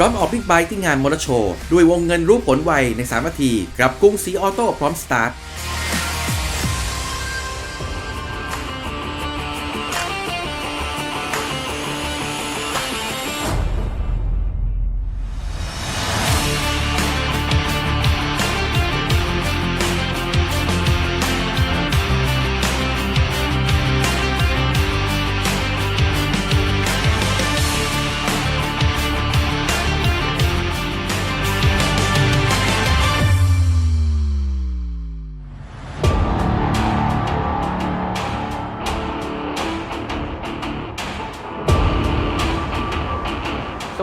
พร้อมออกบิ๊กไบค์ที่งานมอเตอร์โชว์ด้วยวงเงินรู้ผลไวใน3นาทีกับกุ้งสีออโต้พร้อมสตาร์ท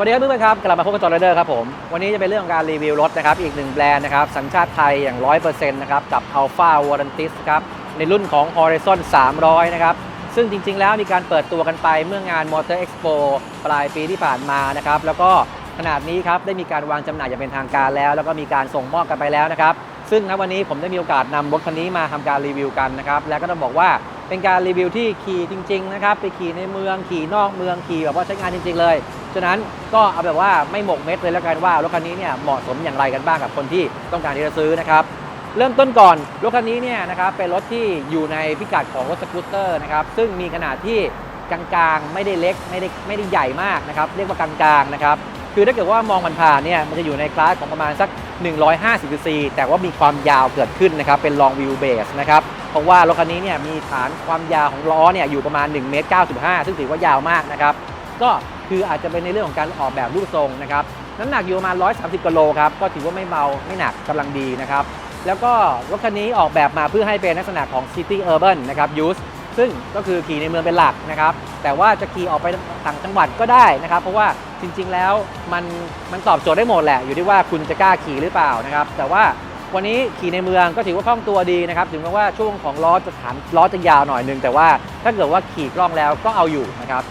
สวัสดีครับเพื่อนๆครับกลับมาพบกับจอร์เดอร์ครับผม วันนี้จะเป็นเรื่องของการรีวิวรถนะครับ อีกหนึ่งแบรนด์นะครับ สัญชาติไทยอย่าง 100%นะครับ กับ Alpha w a r a n t i s ครับ ในรุ่นของ Horizon 300 นะครับ ซึ่งจริงๆ แล้วมีการเปิดตัวกันไปเมื่องาน Motor Expo ปลายปีที่ผ่านมานะครับ แล้วก็ขนาดนี้ครับ ได้มีการวางจำหน่ายอย่างเป็นทางการแล้ว แล้วก็มีการส่งมอบกันไปแล้วนะครับ ซึ่งณวันนี้ผมได้มีโอกาสนำรถคันนี้มาทำการรีวิวกันนะครับ และก็ต้องบอกว่าเป็นการรีวิวที่ขี่จริง ๆ นะครับ ไปขี่ในเมือง ขี่นอกเมือง ขี่แบบว่าใช้งานจริง ๆ เลย ฉะนั้นก็เอาแบบว่าไม่หมกเม็ดเลยแล้วกันว่ารถคันนี้เนี่ยเหมาะสมอย่างไรกันบ้างกับคนที่ต้องการที่จะซื้อนะครับเริ่มต้นก่อนรถคันนี้เนี่ยนะครับเป็นรถที่อยู่ในพิกัดของรถสกูตเตอร์นะครับซึ่งมีขนาดที่กลางๆไม่ได้เล็กไม่ได้ไม่ได้ใหญ่มากนะครับเรียกว่ากลางๆนะครับคือถ้าเกิดว่ามองมันผ่านเนี่ยมันจะอยู่ในคลาสของประมาณสัก 150 cc แต่ว่ามีความยาวเกิดขึ้นนะครับเป็น long wheel base นะครับเพราะว่ารถคันนี้เนี่ยมีฐานความยาวของล้อเนี่ยอยู่ประมาณ1เมตร95ซึ่งถือว่ายาวมากนะครับก็ คืออาจจะเป็นในเรื่องของการออกแบบรูปทรงนะครับน้ำหนักอยู่ประมาณ 130กิโลครับก็ถือว่าไม่เบาไม่หนักกำลังดีนะครับแล้วก็รถคันนี้ออกแบบมาเพื่อให้เป็นลักษณะของ City Urban นะครับ Use ซึ่งก็คือขี่ในเมืองเป็นหลักนะครับ แต่ว่าจะขี่ออกไปต่างจังหวัดก็ได้นะครับ เพราะว่าจริง ๆ แล้วมันมันตอบโจทย์ได้หมดแหละ อยู่ที่ว่าคุณจะกล้าขี่หรือเปล่านะครับ แต่ว่าวันนี้ขี่ในเมืองก็ถือว่าคล่องตัวดีนะครับ ถึงแม้ว่าช่วงของล้อจะฐานล้อจะยาวหน่อยนึง แต่ว่าถ้าเกิดว่าขี่คล่องแล้วก็เอาอยู่นะครับ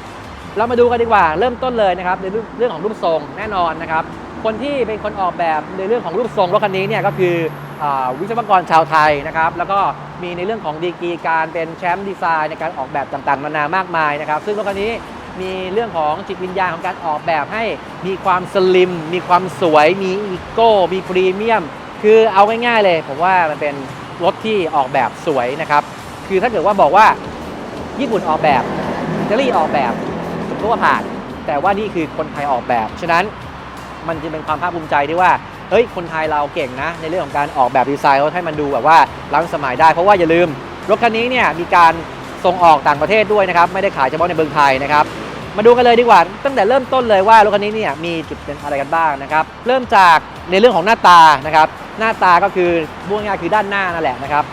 เรามาดูกันดีกว่าเริ่มต้นเลยนะครับในเรื่องของรูปทรงแน่นอนนะครับ คนที่เป็นคนออกแบบในเรื่องของรูปทรงรถคันนี้เนี่ยก็คืออวิศวกรชาวไทยนะครับ แล้วก็มีในเรื่องของดีกรีการเป็นแชมป์ดีไซน์ในการออกแบบต่างๆนานามากมายนะครับ ซึ่งรถคันนี้มีเรื่องของจิตวิญญาณของการออกแบบให้มีความสลิม มีความสวย มีอีโก้ มีพรีเมียม คือเอาง่ายๆเลย ผมว่ามันเป็นรถที่ออกแบบสวยนะครับ คือถ้าเกิดว่าบอกว่าญี่ปุ่นออกแบบอิตาลีออกแบบ ก็ว่าผ่าน แต่ว่านี่คือคนไทยออกแบบ ฉะนั้นมันจะเป็นความภาคภูมิใจที่ว่าเฮ้ยคนไทยเราเก่งนะ ในเรื่องของการออกแบบดีไซน์รถให้มันดูแบบว่าล้ำสมัยได้ เพราะว่าอย่าลืมรถคันนี้เนี่ยมีการส่งออกต่างประเทศด้วยนะครับไม่ได้ขายเฉพาะในเมืองไทยนะครับมาดูกันเลยดีกว่า ตั้งแต่เริ่มต้นเลยว่ารถคันนี้เนี่ยมีจุดเด่นอะไรกันบ้างนะครับเริ่มจากในเรื่องของหน้าตานะครับหน้าตาก็คือพูดง่ายคือด้านหน้านั่นแหละนะครับ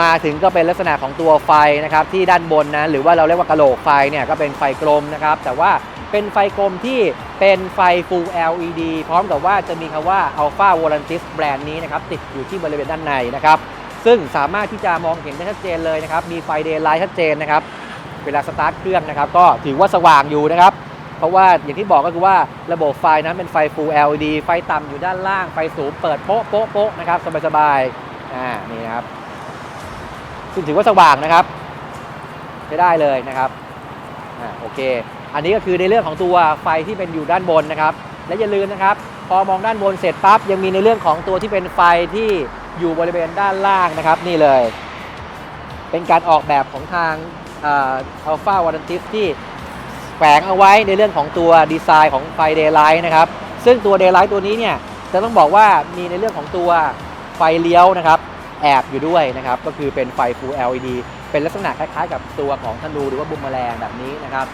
มาถึงก็เป็นลักษณะของตัวไฟนะครับที่ด้านบนนะหรือว่าเราเรียกว่ากระโหลกไฟเนี่ยก็เป็นไฟกลมนะครับ แต่ว่าเป็นไฟกลมที่เป็นไฟ Full LED พร้อมกับว่าจะมีคำว่า Alpha v o l a n t i s แบรนด์นี้นะครับติดอยู่ที่บริเวณด้านในนะครับ ซึ่งสามารถที่จะมองเห็นได้ชัดเจนเลยนะครับ มีไฟเดย์ไลท์ชัดเจนนะครับ เวลาสตาร์ทเครื่องนะครับ ก็ถือว่าสว่างอยู่นะครับ เพราะว่าอย่างที่บอกก็คือว่าระบบไฟนั้นเป็นไฟ Full LED ไฟต่ำอยู่ด้านล่างไฟสูงเปิดโป๊ะโป๊ะโป๊ะนะครับสบายๆอ่านี่นะครับ ถือว่าสว่างนะครับใช้ได้เลยนะครับอ่าโอเค อันนี้ก็คือในเรื่องของตัวไฟที่เป็นอยู่ด้านบนนะครับ และอย่าลืมนะครับ พอมองด้านบนเสร็จปั๊บยังมีในเรื่องของตัวที่เป็นไฟที่อยู่บริเวณด้านล่างนะครับ นี่เลย เป็นการออกแบบของทางอัลฟาวารันติสที่แฝงเอาไว้ในเรื่องของตัวดีไซน์ของไฟเดย์ไลท์นะครับ ซึ่งตัวเดย์ไลท์ตัวนี้เนี่ยจะต้องบอกว่ามีในเรื่องของตัวไฟเลี้ยวนะครับ แอบอยู่ด้วยนะครับ ก็คือเป็นไฟ Full LED เป็นลักษณะคล้ายๆ กับตัวของธนูหรือว่าบุมแมลงแบบนี้นะครับ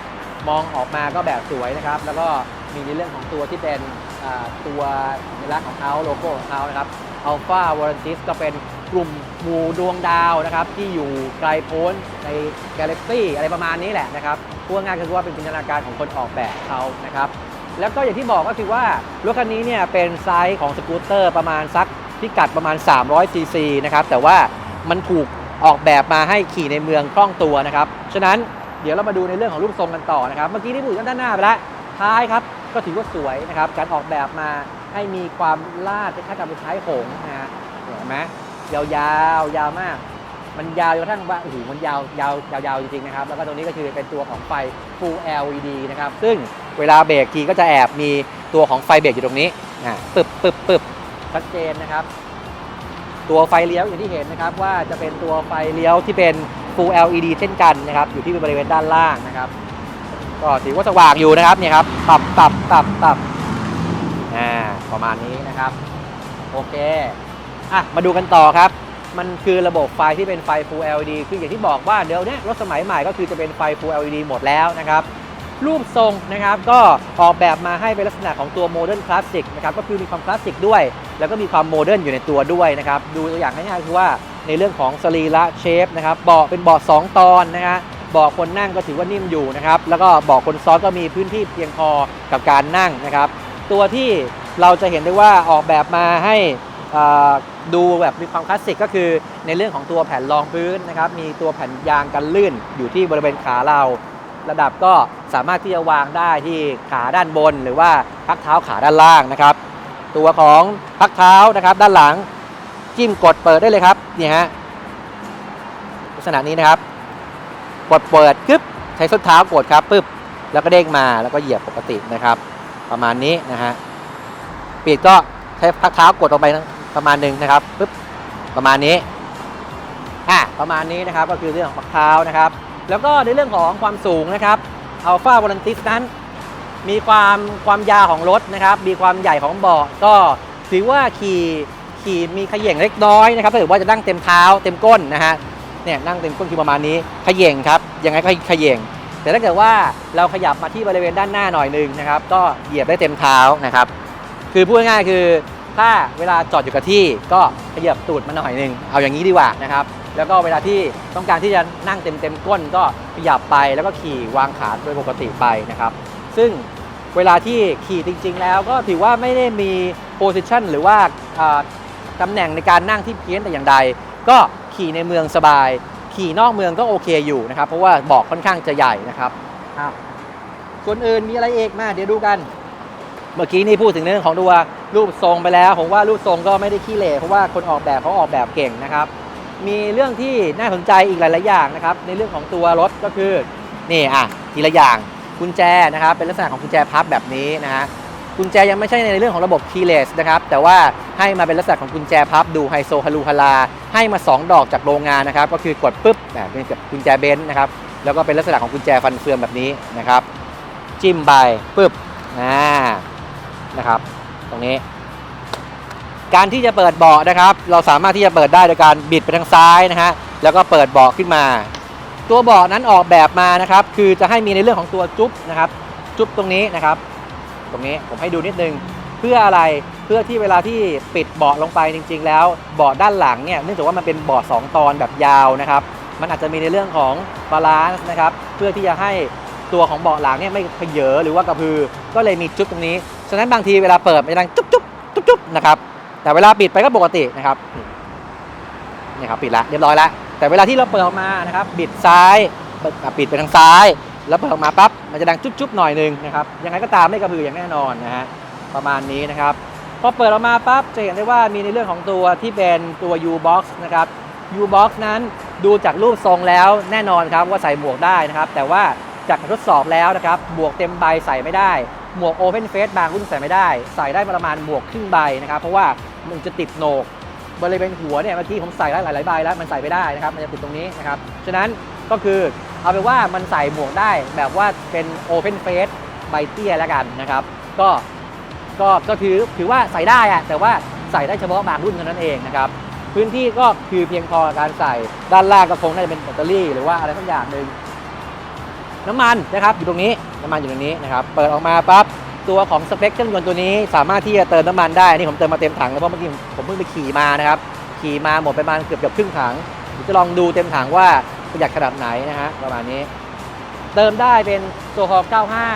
มองออกมาก็แบบสวยนะครับ แล้วก็มีในเรื่องของตัวที่เป็นตัวสัญลักษณ์ของเขาโลโก้ของเขานะครับ Alpha v o l a n t i s ก็เป็นกลุ่มหมู่ดวงดาวนะครับ ที่อยู่ไกลโพ้นในกาแล็กซี่อะไรประมาณนี้แหละนะครับพูดง่ายๆก็คือว่าเป็นจินตนาการของคนออกแบบเขานะครับ แล้วก็อย่างที่บอกก็คือว่ารถคันนี้เนี่ยเป็นไซส์ของสกูตเตอร์ประมาณสัก พิกัดประมาณ 300ซีซีนะครับแต่ว่ามันถูกออกแบบมาให้ขี่ในเมืองคล่องตัวนะครับฉะนั้นเดี๋ยวเรามาดูในเรื่องของรูปทรงกันต่อนะครับ เมื่อกี้ที่พูดด้านหน้าไปแล้วท้ายครับก็ถือว่าสวยนะครับการออกแบบมาให้มีความลาดคล้ายๆกับเป็นท้ายหงนะฮะเห็นไหมยาวๆยาวมาก มันยาวจนกระทั่งว่าโอ้โหมันยาวยาวยาวๆจริงๆนะครับแล้วก็ตรงนี้ก็คือเป็นตัวของไฟ Full LED นะครับซึ่งเวลาเบรกทีก็จะแอบมีตัวของไฟเบรกอยู่ตรงนี้อ่าปึ๊บปึ๊บปึ๊บ ชัดเจนนะครับ ตัวไฟเลี้ยวอย่างที่เห็นนะครับ ว่าจะเป็นตัวไฟเลี้ยวที่เป็น Full LED เช่นกันนะครับ อยู่ที่บริเวณด้านล่างนะครับ ก็ถือว่าสว่างอยู่นะครับเนี่ยครับตับตับตับตับอ่าประมาณนี้นะครับ โอเคอะมาดูกันต่อครับ มันคือระบบไฟที่เป็นไฟ Full LED คืออย่างที่บอกว่าเดี๋ยวเนี้ยรถสมัยใหม่ก็คือจะเป็นไฟ Full LED หมดแล้วนะครับ รูปทรงนะครับก็ออกแบบมาให้เป็นลักษณะของตัวโมเดิร์นคลาสสิกนะครับก็คือมีความคลาสสิกด้วย แล้วก็มีความโมเดิร์นอยู่ในตัวด้วยนะครับดูตัวอย่างง่ายๆคือว่าในเรื่องของสรีระเชฟนะครับเบาะเป็นเบาะ2ตอนนะฮะเบาะคนนั่งก็ถือว่านิ่มอยู่นะครับแล้วก็เบาะคนซ้อนก็มีพื้นที่เพียงพอกับการนั่งนะครับ ตัวที่เราจะเห็นได้ว่าออกแบบมาให้อ่าดูแบบมีความคลาสสิกก็คือในเรื่องของตัวแผ่นรองพื้นนะครับมีตัวแผ่นยางกันลื่นอยู่ที่บริเวณขาเรา ระดับก็สามารถที่จะวางได้ที่ขาด้านบน หรือว่าพักเท้าขาด้านล่างนะครับ ตัวของพักเท้านะครับด้านหลังจิ้มกดเปิดได้เลยครับนี่ฮะลักษณะนี้นะครับ กดเปิดปึ๊บใช้ส้นเท้ากดครับปึ๊บแล้วก็เด้งมาแล้วก็เหยียบปกตินะครับ ประมาณนี้นะฮะปิดก็ใช้พักเท้ากดลงไปประมาณหนึ่งนะครับปึ๊บประมาณนี้อะประมาณนี้นะครับก็คือเรื่องของพักเท้านะครับ แล้วก็ในเรื่องของความสูงนะครับ Alpha v o l a n t i s นั้น มีความความยาวของรถนะครับ มีความใหญ่ของเบาะก็ถือว่าขี่ขี่มีขย่งเล็กน้อยนะครับถ้าเกิดว่าจะนั่งเต็มเท้าเต็มก้นนะฮะเนี่ยนั่งเต็มก้นคือประมาณนี้ขย่งครับยังไงก็ขย่งแต่ถ้าเกิดว่าเราขยับมาที่บริเวณด้านหน้าหน่อยนึงนะครับ ก็เหยียบได้เต็มเท้านะครับ คือพูดง่ายๆคือ ถ้าเวลาจอดอยู่กับที่ก็ขยับตูดมาหน่อยนึงเอาอย่างนี้ดีกว่านะครับ แล้วก็เวลาที่ต้องการที่จะนั่งเต็มเต็มก้นก็ขยับไปแล้วก็ขี่วางขาโดยปกติไปนะครับ ซึ่งเวลาที่ขี่จริง ๆ แล้วก็ถือว่าไม่ได้มีโพสิชันหรือว่าตำแหน่งในการนั่งที่เพี้ยนแต่อย่างใด ก็ขี่ในเมืองสบาย ขี่นอกเมืองก็โอเคอยู่นะครับ เพราะว่าบอกค่อนข้างจะใหญ่นะครับส่วนอื่นมีอะไรเอกมาเดี๋ยวดูกัน เมื่อกี้นี่พูดถึงเรื่องของตัวรูปทรงไปแล้ว ผมว่ารูปทรงก็ไม่ได้ขี้เหร่เพราะว่าคนออกแบบเขาออกแบบเก่งนะครับ มีเรื่องที่น่าสนใจอีกหลาย ๆ อย่างนะครับ ในเรื่องของตัวรถก็คือ นี่อะทีละอย่างกุญแจนะครับ เป็นลักษณะของกุญแจพับแบบนี้นะฮะกุญแจยังไม่ใช่ในเรื่องของระบบ keyless นะครับ แต่ว่าให้มาเป็นลักษณะของกุญแจพับดูไฮโซฮารูฮาราให้มา 2 ดอกจากโรงงานนะครับ ก็คือกดปุ๊บแบบเป็นกับกุญแจเบนซ์นะครับ แล้วก็เป็นลักษณะของกุญแจฟันเฟืองแบบนี้นะครับ จิ้มไปปุ๊บอ่านะครับ ตรงนี้ การที่จะเปิดเบาะนะครับ เราสามารถที่จะเปิดได้โดยการบิดไปทางซ้ายนะฮะแล้วก็เปิดเบาะขึ้นมา ตัวเบาะนั้นออกแบบมานะครับ คือจะให้มีในเรื่องของตัวจุ๊บนะครับ จุ๊บตรงนี้นะครับ ตรงนี้ผมให้ดูนิดนึงเพื่ออะไรเพื่อที่เวลาที่ปิดเบาะลงไปจริง ๆ แล้วเบาะด้านหลังเนี่ยเนื่องจากว่ามันเป็นเบาะสองตอนแบบยาวนะครับ มันอาจจะมีในเรื่องของบาลานซ์นะครับ เพื่อที่จะให้ตัวของเบาะหลังเนี่ยไม่เขยอหรือว่ากระพือก็เลยมีจุ๊บตรงนี้ฉะนั้นบางทีเวลาเปิดมันจะดังจุ๊บจุ๊บจุ๊บจุ๊บนะครับ แต่เวลาปิดไปก็ปกตินะครับนี่ครับปิดละเรียบร้อยแล้วแต่เวลาที่เราเปิดออกมานะครับบิดซ้ายปิดไปทางซ้าย แล้วเปิดออกมาปั๊บมันจะดังจุ๊บๆหน่อยหนึงนะครับยังไงก็ตามไม่กระพืออย่างแน่นอนนะฮะประมาณนี้นะครับพอเปิดออกมาปั๊บจะเห็นได้ว่ามีในเรื่องของตัวที่เป็นตัว U-box นะครับ U-box นั้นดูจากรูปทรงแล้วแน่นอนครับว่าใส่หมวกได้นะครับ แต่ว่าจากการทดสอบแล้วนะครับหมวกเต็มใบใส่ไม่ได้ หมวก Open Face บางรุ่นใส่ไม่ได้ ใส่ได้ประมาณหมวกครึ่งใบนะครับ เพราะว่า มันจะติดโหนก บริเวณหัวเนี่ยเมื่อกี้ผมใส่ได้หลายๆใบแล้วมันใส่ไม่ได้นะครับ มันจะติดตรงนี้นะครับ ฉะนั้นก็คือเอาเป็นว่ามันใส่หมวกได้แบบว่าเป็น Open Face ใบเตี้ยแล้วกันนะครับ ก็ก็ก็ถือถือว่าใส่ได้อะแต่ว่าใส่ได้เฉพาะบางรุ่นเท่านั้นเองนะครับพื้นที่ก็คือเพียงพอกับการใส่ด้านล่างก็คงน่าจะเป็นแบตเตอรี่ หรือว่าอะไรสักอย่างหนึ่งน้ำมันนะครับอยู่ตรงนี้น้ำมันอยู่ตรงนี้นะครับ เปิดออกมาปั๊บ ตัวของสเปคเครื่องยนต์ตัวนี้สามารถที่จะเติมน้ำมันได้นี่ผมเติมมาเต็มถังแล้วเพราะเมื่อกี้ผมเพิ่งไปขี่มานะครับขี่มาหมดไปประมาณเกือบเกือบครึ่งถังจะลองดูเต็มถังว่าประหยัดขนาดไหนนะฮะประมาณนี้ เติมได้เป็นโซฮอล์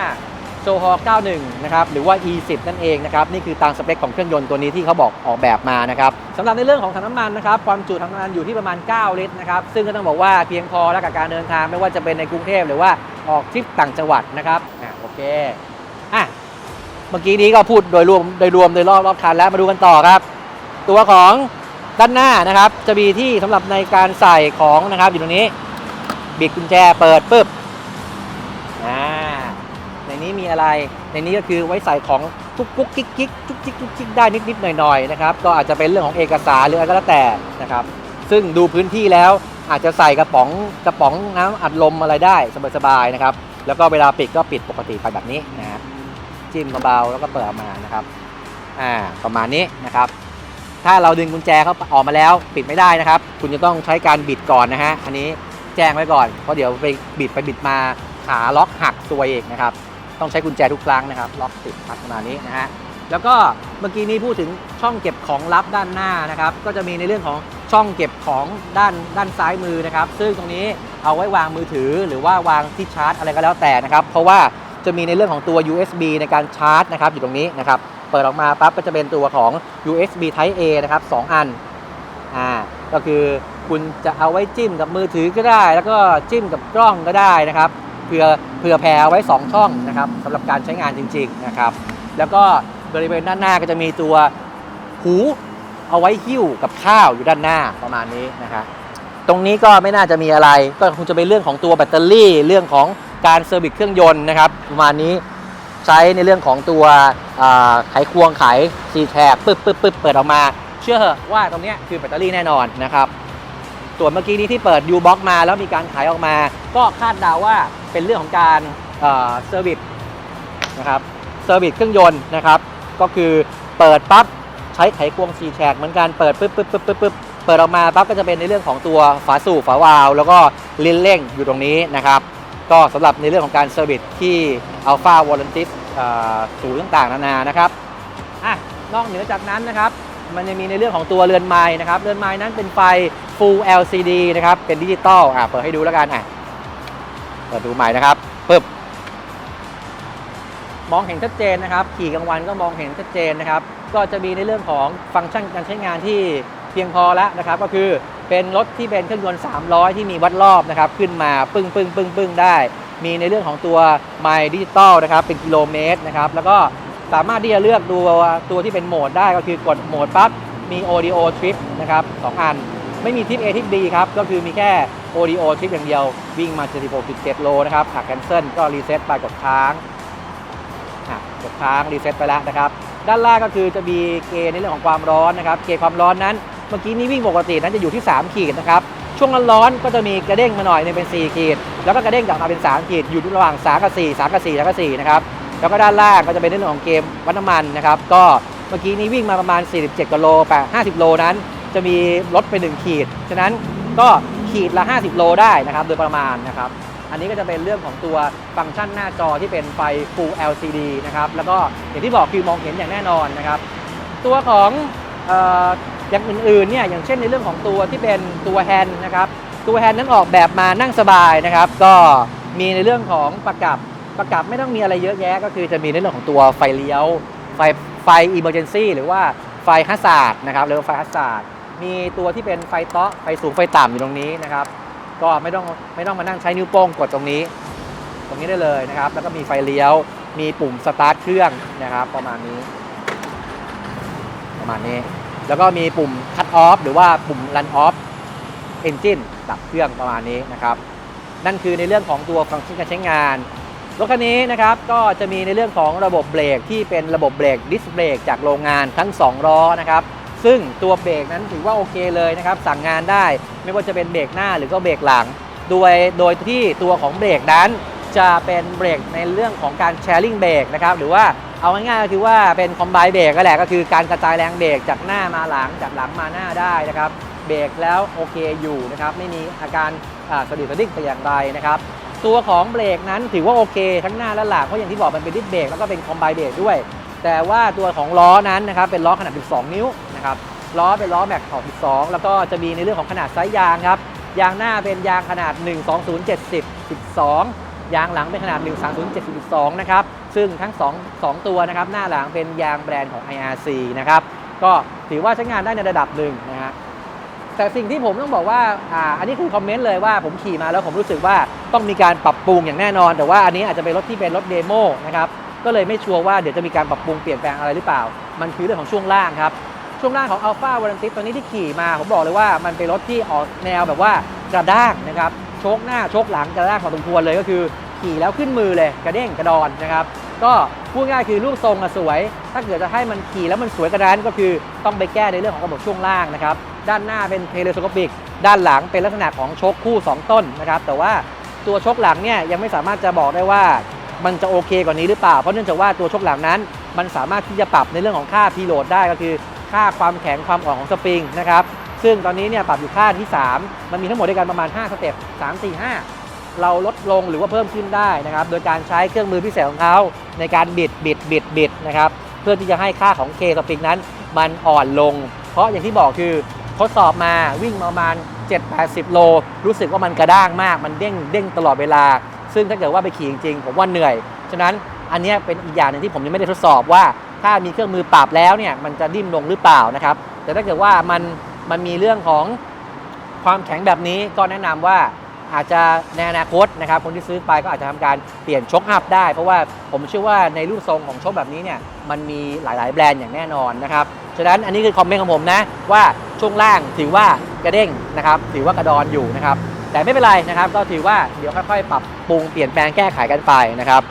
95 โซฮอล์91 นะครับหรือว่า E10 นั่นเองนะครับนี่คือตามสเปคของเครื่องยนต์ตัวนี้ที่เขาบอกออกแบบมานะครับสำหรับในเรื่องของถังน้ำมันนะครับความจุถังน้ำมันอยู่ที่ประมาณ 9 ลิตรนะครับซึ่งก็ต้องบอกว่าเพียงพอแล้วกับการเดินทางไม่ว่าจะเป็นในกรุงเทพหรือว่าออกทริปต่างจังหวัดนะครับอะโอเคอะ เมื่อกี้นี้ก็พูดโดยรวมโดยรวมโดยรอบรอบคันแล้วมาดูกันต่อครับ ตัวของด้านหน้านะครับ จะมีที่สำหรับในการใส่ของนะครับอยู่ตรงนี้บิดกุญแจเปิดปุ๊บอ่าในนี้มีอะไร ในนี้ก็คือไว้ใส่ของกุ๊กกุ๊กกิ๊กกิ๊กจุ๊กจิ๊กจุ๊กจิ๊กได้นิดนิดหน่อยหน่อยๆนะครับก็อาจจะเป็นเรื่องของเอกสารหรืออะไรก็แล้วแต่นะครับ ซึ่งดูพื้นที่แล้วอาจจะใส่กระป๋องกระป๋องน้ำอัดลมอะไรได้สบายๆนะครับแล้วก็เวลาปิดก็ปิดปกติไปแบบนี้นะฮะ จิ้มเบาๆแล้วก็เปิดออกมานะครับอ่าประมาณนี้นะครับ ถ้าเราดึงกุญแจเขาออกมาแล้วปิดไม่ได้นะครับ คุณจะต้องใช้การบิดก่อนนะฮะอันนี้แจ้งไว้ก่อนเพราะเดี๋ยวไปบิดไปบิดมาขาล็อกหักตัวเองนะครับ ต้องใช้กุญแจทุกครั้งนะครับ ล็อกติดลักษณะนี้นะฮะแล้วก็เมื่อกี้นี้พูดถึงช่องเก็บของลับด้านหน้านะครับ ก็จะมีในเรื่องของช่องเก็บของด้านด้านซ้ายมือนะครับ ซึ่งตรงนี้เอาไว้วางมือถือหรือว่าวางที่ชาร์จอะไรก็แล้วแต่นะครับ เพราะว่า จะมีในเรื่องของตัว USB ในการชาร์จนะครับอยู่ตรงนี้นะครับเปิดออกมาปั๊บก็จะเป็นตัวของ USB Type A นะครับสองอันอ่าก็คือคุณจะเอาไว้จิ้มกับมือถือก็ได้ แล้วก็จิ้มกับกล้องก็ได้นะครับเผื่อเผื่อแผ่เอาไว้ 2 ช่องนะครับสำหรับการใช้งานจริงๆนะครับแล้วก็บริเวณด้านหน้าก็จะมีตัวหูเอาไว้หิ้วกับข้าวอยู่ด้านหน้าประมาณนี้นะครับตรงนี้ก็ไม่น่าจะมีอะไรก็คงจะเป็นเรื่องของตัวแบตเตอรี่เรื่องของ การเซอร์วิสเครื่องยนต์นะครับประมาณนี้ใช้ในเรื่องของตัวไขควงไขซีแทกปึ๊บปึ๊บปึ๊บเปิดออกมา เชื่อเหอะว่าตรงนี้คือแบตเตอรี่แน่นอนนะครับส่วนเมื่อกี้นี้ที่เปิด U box มาแล้วมีการขายออกมา ก็คาดเดาว่าเป็นเรื่องของการเซอร์วิสนะครับเซอร์วิสเครื่องยนต์นะครับก็คือเปิดปั๊บใช้ไขควงซีแทกเหมือนกันเปิดปึ๊บปึ๊บปึ๊บปึ๊บปึ๊บเปิดออกมาปั๊บก็จะเป็นในเรื่องของตัวฝาสูบฝาวาล์วแล้วก็ลิ้นเร่งอยู่ตรงนี้นะครับ ก็สำหรับในเรื่องของการเซอร์วิสที่ Alpha v o l a n t i s ศูนย์ต่างๆ นานานะครับอะนอกเหนือจากนั้นนะครับ มันยังมีในเรื่องของตัวเรือนไม้นะครับ เรือนไม้นั้นเป็นไฟ Full LCD นะครับ เป็นดิจิตอลอะเปิดให้ดูแล้วกันอะเปิดดูใหม่นะครับปึ๊บมองเห็นชัดเจนนะครับ ขี่กลางวันก็มองเห็นชัดเจนนะครับ ก็จะมีในเรื่องของฟังก์ชันการใช้งานที่เพียงพอแล้วนะครับ ก็คือ เป็นรถที่เป็นเครื่องยนต์ 300 ที่มีวัดรอบนะครับ ขึ้นมาปึ้งปึ้งปึ้งปึ้งได้ มีในเรื่องของตัวไมล์ดิจิตอลนะครับ เป็นกิโลเมตรนะครับ แล้วก็สามารถที่จะเลือกดูตัวที่เป็นโหมดได้ก็คือกดโหมดปั๊บมี audio trip นะครับสองอัน ไม่มีทิป A ทิป B ครับ ก็คือมีแค่ audio trip อย่างเดียว วิ่งมา 76.7 โลนะครับหักแคนเซิลก็รีเซ็ตไปกดค้างกดค้างรีเซ็ตไปแล้วนะครับ ด้านล่างก็คือจะมีเกณฑ์ในเรื่องของความร้อนนะครับ เกณฑ์ความร้อนนั้น เมื่อกี้นี้วิ่งปกตินั้นจะอยู่ที่ 3 ขีดนะครับ ช่วงร้อนก็จะมีกระเด้งมาหน่อยนึงเป็น 4 ขีด แล้วก็กระเด้งกลับมาเป็น 3 ขีด อยู่ระหว่าง3กับ4 3กับ4แล้วก็4นะครับ แล้วก็ด้านล่างก็จะเป็นเรื่องของเกมวัดน้ำมันนะครับ ก็เมื่อกี้นี้วิ่งมาประมาณ 47กิโลแปด50โลนั้น จะมีลดไป 1 ขีด ฉะนั้นก็ขีดละ 50 โลได้นะครับ โดยประมาณนะครับ อันนี้ก็จะเป็นเรื่องของตัวฟังก์ชันหน้าจอที่เป็นไฟ Full LCD นะครับ แล้วก็อย่างที่บอกคือมองเห็นอย่างแน่นอนนะครับ ตัวของ อย่างอื่นๆเนี่ยอย่างเช่นในเรื่องของตัวที่เป็นตัวแฮนด์นะครับตัวแฮนด์นั้นออกแบบมานั่งสบายนะครับ ก็มีในเรื่องของประกับประกับไม่ต้องมีอะไรเยอะแยะ ก็คือจะมีในเรื่องของตัวไฟเลี้ยว ไฟไฟ Emergency หรือว่าไฟฮัสซาร์ดนะครับหรือว่าไฟฮัสซาร์ดมีตัวที่เป็นไฟเตาะไฟสูงไฟต่ำอยู่ตรงนี้นะครับ ก็ไม่ต้องไม่ต้องมานั่งใช้นิ้วโป้งกดตรงนี้ ตรงนี้ได้เลยนะครับ แล้วก็มีไฟเลี้ยว มีปุ่มสตาร์ทเครื่องนะครับ ประมาณนี้ ประมาณนี้ แล้วก็มีปุ่ม cut off หรือว่าปุ่ม run off engine ดับเครื่องประมาณนี้นะครับ นั่นคือในเรื่องของตัวฟังก์ชันการใช้งาน รถคันนี้นะครับก็จะมีในเรื่องของระบบเบรกที่เป็นระบบเบรกดิสเบรกจากโรงงานทั้ง 2 ล้อนะครับ ซึ่งตัวเบรกนั้นถือว่าโอเคเลยนะครับ สั่งงานได้ไม่ว่าจะเป็นเบรกหน้าหรือก็เบรกหลัง โดยโดยที่ตัวของเบรกนั้น จะเป็นเบรกในเรื่องของการแชร์ลิงเบรกนะครับหรือว่าเอาง่ายๆก็คือว่าเป็นคอมไบเบรกก็แหละก็คือการกระจายแรงเบรกจากหน้ามาหลังจากหลังมาหน้าได้นะครับเบรกแล้วโอเคอยู่นะครับไม่มีอาการสะดุดสะดิ้งแต่อย่างใดนะครับตัวของเบรกนั้นถือว่าโอเค ทั้งหน้าและหลังเพราะอย่างที่บอกมันเป็นดิสเบรกแล้วก็เป็นคอมไบเบรกด้วย แต่ว่าตัวของล้อนั้นนะครับเป็นล้อขนาด 12 นิ้วนะครับล้อเป็นล้อแม็กขอบ12 แล้วก็จะมีในเรื่องของขนาดไซส์ยางครับยางหน้าเป็นยางขนาด 120 70 12 ยางหลังเป็นขนาด 130-70.2 นะครับ ซึ่งทั้ง 2 2 ตัวนะครับ หน้าหลังเป็นยางแบรนด์ของ IRC นะครับ ก็ถือว่าใช้งานได้ในระดับหนึ่งนะฮะ แต่สิ่งที่ผมต้องบอกว่า อ่า อันนี้คือคอมเมนต์เลยว่าผมขี่มาแล้วผมรู้สึกว่าต้องมีการปรับปรุงอย่างแน่นอน แต่ว่าอันนี้อาจจะเป็นรถที่เป็นรถเดโมนะครับ ก็เลยไม่ชัวร์ว่าเดี๋ยวจะมีการปรับปรุงเปลี่ยนแปลงอะไรหรือเปล่า มันคือเรื่องของช่วงล่างครับ ช่วงล่างของ Alpha v a l a n t i ตัวนี้ที่ขี่มา ผมบอกเลยว่ามันเป็นรถที่ออกแนวแบบว่ากระด้างนะครับโชคหน้าโชคหลังกระด้างพอสมควรเลยก็คือ ขี่แล้วขึ้นมือเลยกระเด้งกระดอนนะครับก็พูดง่ายคือรูปทรงอะสวย ถ้าเกิดจะให้มันขี่แล้วมันสวยกระนั้นก็คือต้องไปแก้ในเรื่องของระบบช่วงล่างนะครับด้านหน้าเป็นเทเลสโคปิกด้านหลังเป็นลักษณะของโชคคู่ 2 ต้นนะครับแต่ว่าตัวโชคหลังเนี่ยยังไม่สามารถจะบอกได้ว่ามันจะโอเคกว่านี้หรือเปล่า เพราะเนื่องจากว่าตัวชคหลังนั้น มันสามารถที่จะปรับในเรื่องของค่าพีโหลดได้ก็คือ ค่าความแข็งความอ่อนของสปริงนะครับซึ่งตอนนี้เนี่ยปรับอยู่ค่าที่ 3 มันมีทั้งหมดด้วยกันประมาณ 5 สเต็ป 3 4 5 เราลดลงหรือว่าเพิ่มขึ้นได้นะครับ โดยการใช้เครื่องมือพิเศษของเขาในการบิดบิดบิดบิดนะครับ เพื่อที่จะให้ค่าของเคสปริงนั้น มันอ่อนลง เพราะอย่างที่บอกคือทดสอบมาวิ่งประมาณ 7-80 โล รู้สึกว่ามันกระด้างมาก มันเด้งเด้งตลอดเวลา ซึ่งถ้าเกิดว่าไปขี่จริงๆ ผมว่าเหนื่อย ฉะนั้นอันนี้เป็นอีกอย่างหนึ่งที่ผมยังไม่ได้ทดสอบว่า ถ้ามีเครื่องมือปรับแล้วเนี่ยมันจะดิ้นลงหรือเปล่านะครับ แต่ถ้าเกิดว่ามันมันมีเรื่องของความแข็งแบบนี้ก็แนะนำว่าอาจจะในอนาคตนะครับคนที่ซื้อไปก็อาจจะทำการเปลี่ยนชกอัพได้ เพราะว่าผมเชื่อว่าในรูปทรงของชกแบบนี้เนี่ยมันมีหลายๆ แบรนด์อย่างแน่นอนนะครับฉะนั้นอันนี้คือคอมเมนต์ของผมนะว่าช่วงล่างถือว่ากระเด้งนะครับถือว่ากระดอนอยู่นะครับแต่ไม่เป็นไรนะครับ ก็ถือว่าเดี๋ยวค่อยๆ ปรับปรุงเปลี่ยนแปลงแก้ไขกันไปนะครับ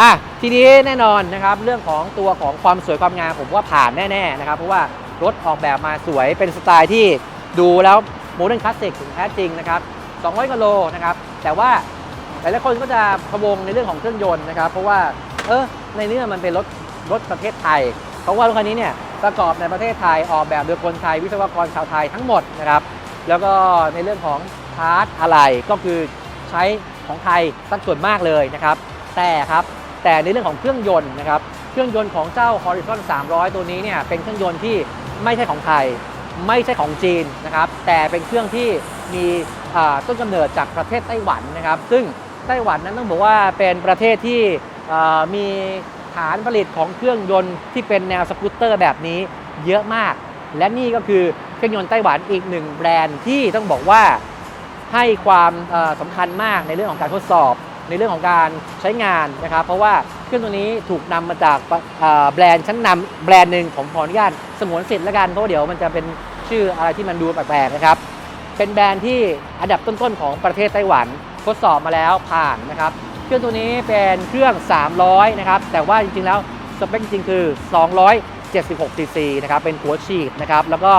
อะทีนี้แน่นอนนะครับเรื่องของตัวของความสวยความงามผมว่าผ่านแน่ๆนะครับ เพราะว่ารถออกแบบมาสวยเป็นสไตล์ที่ดูแล้วโมเดิร์นคลาสสิกถึงแท้จริงนะครับ 200กิโลนะครับ แต่ว่าหลายๆคนก็จะพะวงในเรื่องของเครื่องยนต์นะครับ เพราะว่าเออในนี้มันเป็นรถรถประเทศไทย เพราะว่ารถคันนี้เนี่ยประกอบในประเทศไทยออกแบบโดยคนไทยวิศวกรชาวไทยทั้งหมดนะครับ แล้วก็ในเรื่องของพาร์ทอะไรก็คือใช้ของไทยสักส่วนมากเลยนะครับ แต่ครับ แต่ในเรื่องของเครื่องยนต์นะครับ เครื่องยนต์ของเจ้า Horizon 300 ตัวนี้เนี่ยเป็นเครื่องยนต์ที่ไม่ใช่ของไทย ไม่ใช่ของจีนนะครับ แต่เป็นเครื่องที่มีต้นกำเนิดจากประเทศไต้หวันนะครับ ซึ่งไต้หวันนั้นต้องบอกว่าเป็นประเทศที่มีฐานผลิตของเครื่องยนต์ที่เป็นแนวสกูตเตอร์แบบนี้เยอะมาก และนี่ก็คือเครื่องยนต์ไต้หวันอีกหนึ่งแบรนด์ที่ต้องบอกว่าให้ความสำคัญมากในเรื่องของการทดสอบ ในเรื่องของการใช้งานนะครับ เพราะว่าเครื่องตัวนี้ถูกนำมาจากแบรนด์ชั้นนำแบรนด์หนึ่งผมขออนุญาตสงวนสิทธิ์ล้วกันเพราะาเดี๋ยวมันจะเป็นชื่ออะไรที่มันดูแปลกๆนะครับ เป็นแบรนด์ที่อันดับต้นๆของประเทศไต้หวันทดสอบมาแล้วผ่านนะครับ เครื่องตัวนี้เป็นเครื่อง 300 นะครับ แต่ว่าจริงๆแล้วสเปคจริงคือ 276 ซีซีนะครับ เป็นหัวฉีดนะครับ แล้วก็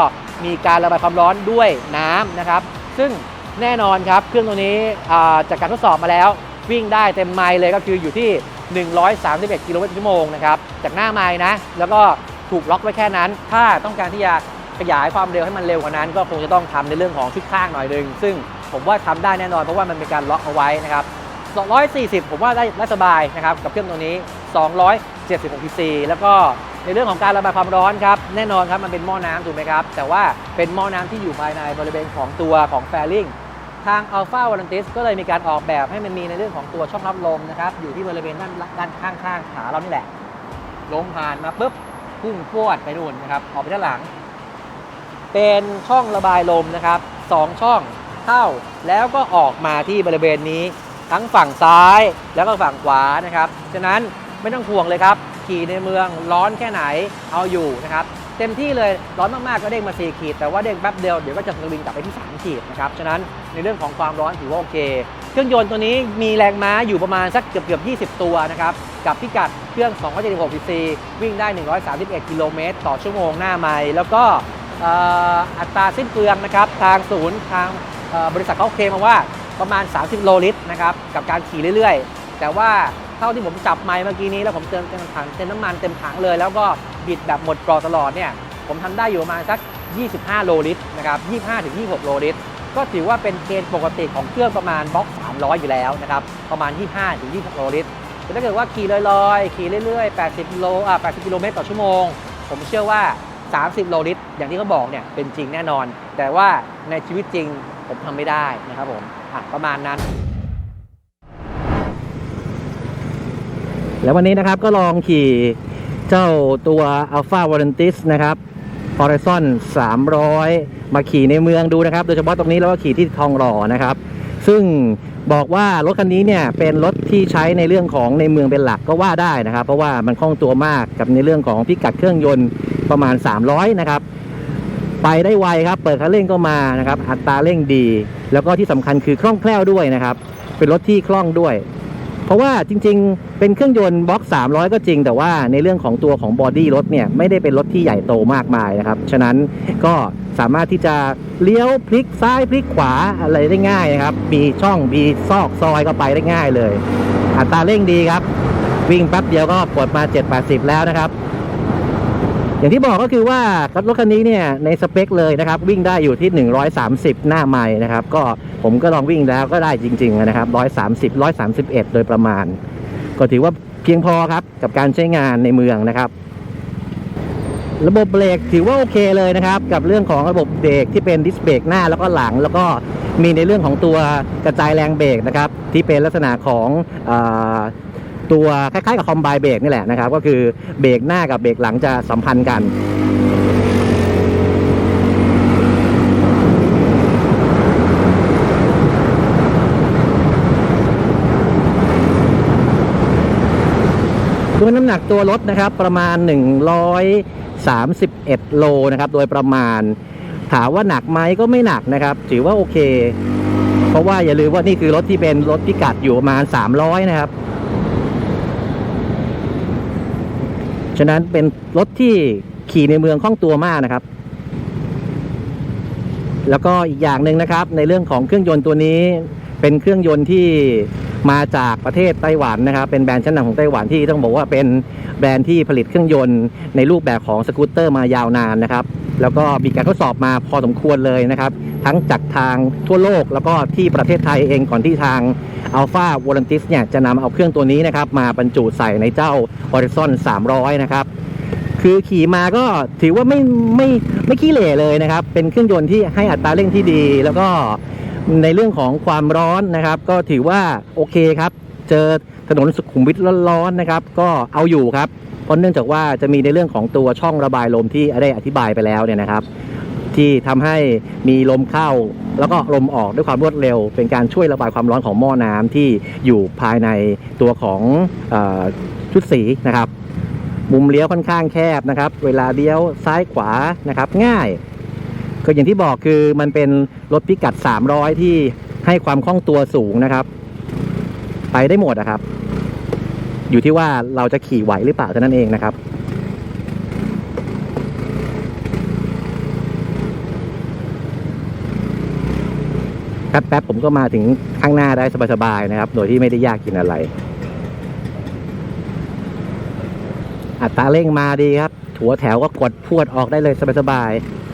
มีการระบายความร้อนด้วยน้ำนะครับ ซึ่งแน่นอนครับ เครื่องตัวนี้จากการทดสอบมาแล้ว วิ่งได้เต็มไมล์เลยก็คืออยู่ที่ 131 กิโลเมตรต่อชั่วโมงนะครับจากหน้าไมล์นะ แล้วก็ถูกล็อกไว้แค่นั้น ถ้าต้องการที่จะขยายความเร็วให้มันเร็วกว่านั้น ก็คงจะต้องทำในเรื่องของชุดข้างหน่อยหนึง ซึ่งผมว่าทำได้แน่นอนเพราะว่ามันเป็นการล็อกเอาไว้นะครับ240 ผมว่าได้ได้สบายนะครับกับเครื่องตัวนี้ 276 cc แล้วก็ในเรื่องของการระบายความร้อนครับแน่นอนครับมันเป็นหม้อน้ำถูกไหมครับ แต่ว่าเป็นหม้อน้ำที่อยู่ภายในบริเวณของตัวของแฟลิง ทาง Alpha v a l a n t i s ก็เลยมีการออกแบบให้มันมีในเรื่องของตัวช่องรับลมนะครับ อยู่ที่บริเวณด้านด้านข้างๆขาเรานี่แหละ ลมผ่านมาปุ๊บพุ่งพรวดไปนู่นนะครับ ออกไปด้านหลัง เป็นช่องระบายลมนะครับสองช่องเข้าแล้วก็ออกมาที่บริเวณนี้ ทั้งฝั่งซ้ายแล้วก็ฝั่งขวานะครับ ฉะนั้นไม่ต้องห่วงเลยครับ ขี่ในเมืองร้อนแค่ไหนเอาอยู่นะครับ เต็มที่เลยร้อนมากๆก็เด้งมา 4 ขีด แต่ว่าเด้งแป๊บเดียวเดี๋ยวก็จะสวิงกลับไปที่ 3 ขีดนะครับฉะนั้นในเรื่องของความร้อนถือว่าโอเค เครื่องยนต์ตัวนี้มีแรงม้าอยู่ประมาณสักเกือบเกือบ20 ตัวนะครับกับพิกัดเครื่อง276 cc วิ่งได้ 131 กิโลเมตรต่อชั่วโมงหน้าไมล์แล้วก็อัตราสิ้นเปลืองนะครับทางศูนย์ทางบริษัทเขาเคลมมาว่าประมาณ 30 โลลิตรนะครับกับการขี่เรื่อยๆ แต่ว่าเท่าที่ผมจับไมล์เมื่อกี้นี้แล้วผมเติมเต็มถังเต็มน้ำมันเต็มถังเลย แล้วก็ บิดแบบหมดกรอตลอดเนี่ยผมทำได้อยู่ประมาณสัก 25 โลลิตรนะครับ 25 ถึง 26 โลลิตร ก็ถือว่าเป็นเกณฑ์ปกติของเครื่องประมาณบล็อก 300 อยู่แล้วนะครับ ประมาณ 25 ถึง 26 โลลิตรแต่ถ้าเกิดว่าขี่ลอยๆ ขี่เรื่อยๆ 80 โล อะ80 กิโลเมตรต่อชั่วโมง ผมเชื่อว่า 30 โลลิตร อย่างที่เขาบอกเนี่ย เป็นจริงแน่นอน แต่ว่าในชีวิตจริงผมทำไม่ได้นะครับผม อะ ประมาณนั้น แล้ววันนี้นะครับก็ลองขี่ เจ้าตัว Alpha v a l a n t i s นะครับ Horizon 300 มาขี่ในเมืองดูนะครับ โดยเฉพาะตรงนี้แล้วก็ขี่ที่ทองหล่อนะครับ ซึ่งบอกว่ารถคันนี้เนี่ยเป็นรถที่ใช้ในเรื่องของในเมืองเป็นหลักก็ว่าได้นะครับ เพราะว่ามันคล่องตัวมากกับในเรื่องของพิกัดเครื่องยนต์ประมาณ 300 นะครับ ไปได้ไวครับ เปิดคันเร่งก็มานะครับ อัตราเร่งดี แล้วก็ที่สำคัญคือคล่องแคล่วด้วยนะครับ เป็นรถที่คล่องด้วย เพราะว่าจริงๆ เป็นเครื่องยนต์บล็อก 300 ก็จริง แต่ว่าในเรื่องของตัวของบอดี้รถเนี่ยไม่ได้เป็นรถที่ใหญ่โตมากมายนะครับ ฉะนั้นก็สามารถที่จะเลี้ยวพลิกซ้ายพลิกขวาอะไรได้ง่ายนะครับ มีช่องมีซอกซอยก็ไปได้ง่ายเลย อัตราเร่งดีครับ วิ่งแป๊บเดียวก็กดมา 7-80 แล้วนะครับ อย่างที่บอกก็คือว่ารถคันนี้เนี่ยในสเปคเลยนะครับ วิ่งได้อยู่ที่ 130 หน้าไม้นะครับ ก็ผมก็ลองวิ่งแล้วก็ได้จริงๆนะครับ 130 131 โดยประมาณ ก็ถือว่าเพียงพอครับกับการใช้งานในเมืองนะครับ ระบบเบรกถือว่าโอเคเลยนะครับ กับเรื่องของระบบเบรกที่เป็นดิสเบรกหน้าแล้วก็หลัง แล้วก็มีในเรื่องของตัวกระจายแรงเบรกนะครับ ที่เป็นลักษณะของ ตัวคล้ายๆกับคอมไบเบรกนี่แหละนะครับ ก็คือเบรกหน้ากับเบรกหลังจะสัมพันธ์กันด้วยน้ำหนักตัวรถนะครับประมาณ 131 โลนะครับโดยประมาณ ถามว่าหนักไหมก็ไม่หนักนะครับ ถือว่าโอเค เพราะว่าอย่าลืมว่านี่คือรถที่เป็นรถพิกัดอยู่ประมาณ 300 นะครับ ฉะนั้นเป็นรถที่ขี่ในเมืองคล่องตัวมากนะครับ แล้วก็อีกอย่างหนึ่งนะครับ ในเรื่องของเครื่องยนต์ตัวนี้ เป็นเครื่องยนต์ที่ มาจากประเทศไต้หวันนะครับ เป็นแบรนด์ชั้นนำของไต้หวันที่ต้องบอกว่าเป็นแบรนด์ที่ผลิตเครื่องยนต์ในรูปแบบของสกูตเตอร์มายาวนานนะครับ แล้วก็มีการทดสอบมาพอสมควรเลยนะครับ ทั้งจากทางทั่วโลกแล้วก็ที่ประเทศไทยเองก่อนที่ทาง Alpha v o l a n t i s เนี่ยจะนำเอาเครื่องตัวนี้นะครับ มาบรรจุใส่ในเจ้า Horizon 300 นะครับคือขี่มาก็ถือว่าไม่ไม่ไม่ขี้เหร่เลยนะครับ เป็นเครื่องยนต์ที่ให้อัตราเร่งที่ดี แล้วก็ ในเรื่องของความร้อนนะครับ ก็ถือว่าโอเคครับ เจอถนนสุขุมวิทร้อนๆนะครับ ก็เอาอยู่ครับเพราะเนื่องจากว่าจะมีในเรื่องของตัวช่องระบายลมที่ได้อธิบายไปแล้วเนี่ยนะครับ ที่ทำให้มีลมเข้า แล้วก็ลมออกด้วยความรวดเร็ว เป็นการช่วยระบายความร้อนของหม้อน้ำที่อยู่ภายในตัวของอชุดสีนะครับ มุมเลี้ยวค่อนข้างแคบนะครับ เวลาเลี้ยวซ้ายขวานะครับ ง่าย ก็อย่างที่บอกคือมันเป็นรถพิกัด 300 ที่ให้ความคล่องตัวสูงนะครับ ไปได้หมดนะครับ อยู่ที่ว่าเราจะขี่ไหวหรือเปล่าเท่านั้นเองนะครับแป๊บๆผมก็มาถึงข้างหน้าได้สบายๆนะครับ โดยที่ไม่ได้ยากกินอะไร อัตราเร่งมาดีครับถัวแถวก็กดพวดออกได้เลยสบายๆ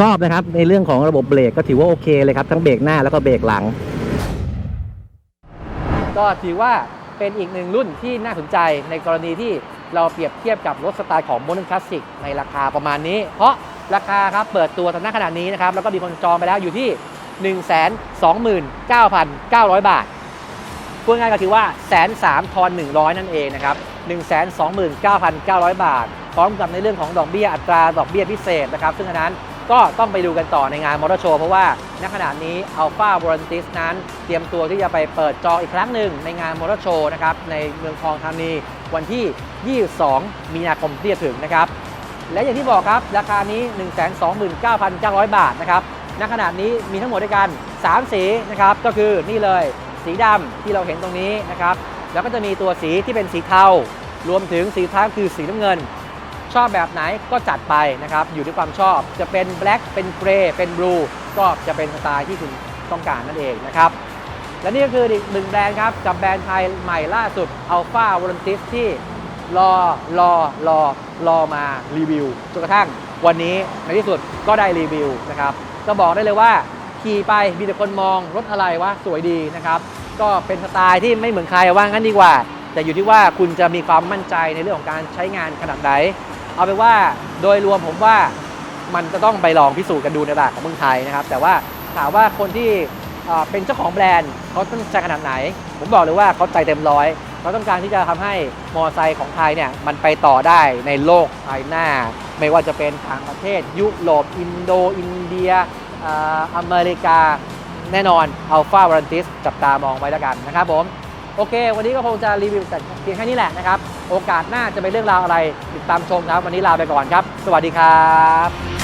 ชอบนะครับ ในเรื่องของระบบเบรกก็ถือว่าโอเคเลยครับ ทั้งเบรกหน้าแล้วก็เบรกหลัง ก็ถือว่าเป็นอีกหนึ่งรุ่นที่น่าสนใจในกรณีที่เราเปรียบเทียบกับรถสไตล์ของ Modern Classic ในราคาประมาณนี้ เพราะราคาครับเปิดตัวทางหน้าขนาดนี้นะครับ แล้วก็มีคนจองไปแล้วอยู่ที่ 129,900 บาทพูดง่ายก็คือว่าแสนสามทอน100นั่นเองนะครับ129,900บาท พร้อมกับในเรื่องของดอกเบี้ยอัตราดอกเบี้ยพิเศษนะครับ ซึ่งอันนั้น ก็ต้องไปดูกันต่อในงานมอเตอร์โชว์เพราะว่าณขณะนี้ Alpha v o l a n t i s นั้นเตรียมตัวที่จะไปเปิดจองอีกครั้งหนึ่งในงานมอเตอร์โชว์นะครับในเมืองทองธานีวันที่ 22 มีนาคมที่จะถึงนะครับและอย่างที่บอกครับ ราคานี้ 129,900 บาทนะครับณขณะนี้มีทั้งหมดด้วยกัน 3 สีนะครับก็คือนี่เลยสีดำที่เราเห็นตรงนี้นะครับแล้วก็จะมีตัวสีที่เป็นสีเทา รวมถึงสีท้าคือสีน้ำเงิน ชอบแบบไหนก็จัดไปนะครับ อยู่ที่ความชอบจะเป็นแบล็กเป็นเกรย์เป็นบลูก็จะเป็นสไตล์ที่คุณต้องการนั่นเองนะครับ และนี่ก็คืออีกหนึ่งแบรนด์ครับ กับแบรนด์ไทยใหม่ล่าสุด Alpha v o l a n t i s ที่รอรอรอรอมารีวิวจนกระทั่งวันนี้ในที่สุดก็ได้รีวิวนะครับก็บอกได้เลยว่าขี่ไปมีแต่คนมองรถอะไรวะสวยดีนะครับ ก็เป็นสไตล์ที่ไม่เหมือนใครว่างั้นดีกว่า แต่อยู่ที่ว่าคุณจะมีความมั่นใจในเรื่องของการใช้งานขนาดไหน เอาเป็นว่าโดยรวมผมว่ามันจะต้องไปลองพิสูจน์กันดูในตลาดของเมืองไทยนะครับ แต่ว่าถามว่าคนที่เป็นเจ้าของแบรนด์เขาต้องใจขนาดไหน ผมบอกเลยว่าเขาใจเต็มร้อยเขาต้องการที่จะทำให้มอไซค์ของไทยเนี่ยมันไปต่อได้ในโลกภายหน้า ไม่ว่าจะเป็นต่างประเทศ ยุโรปอินโดอินเดียอเมริกาแน่นอน Alpha v a l a n t i s จับตามองไว้แล้วกันนะครับผม โอเค วันนี้ก็คงจะรีวิวแต่เพียงแค่นี้แหละนะครับ โอกาสหน้าจะเป็นเรื่องราวอะไร ติดตามชมครับ วันนี้ลาไปก่อนครับ สวัสดีครับ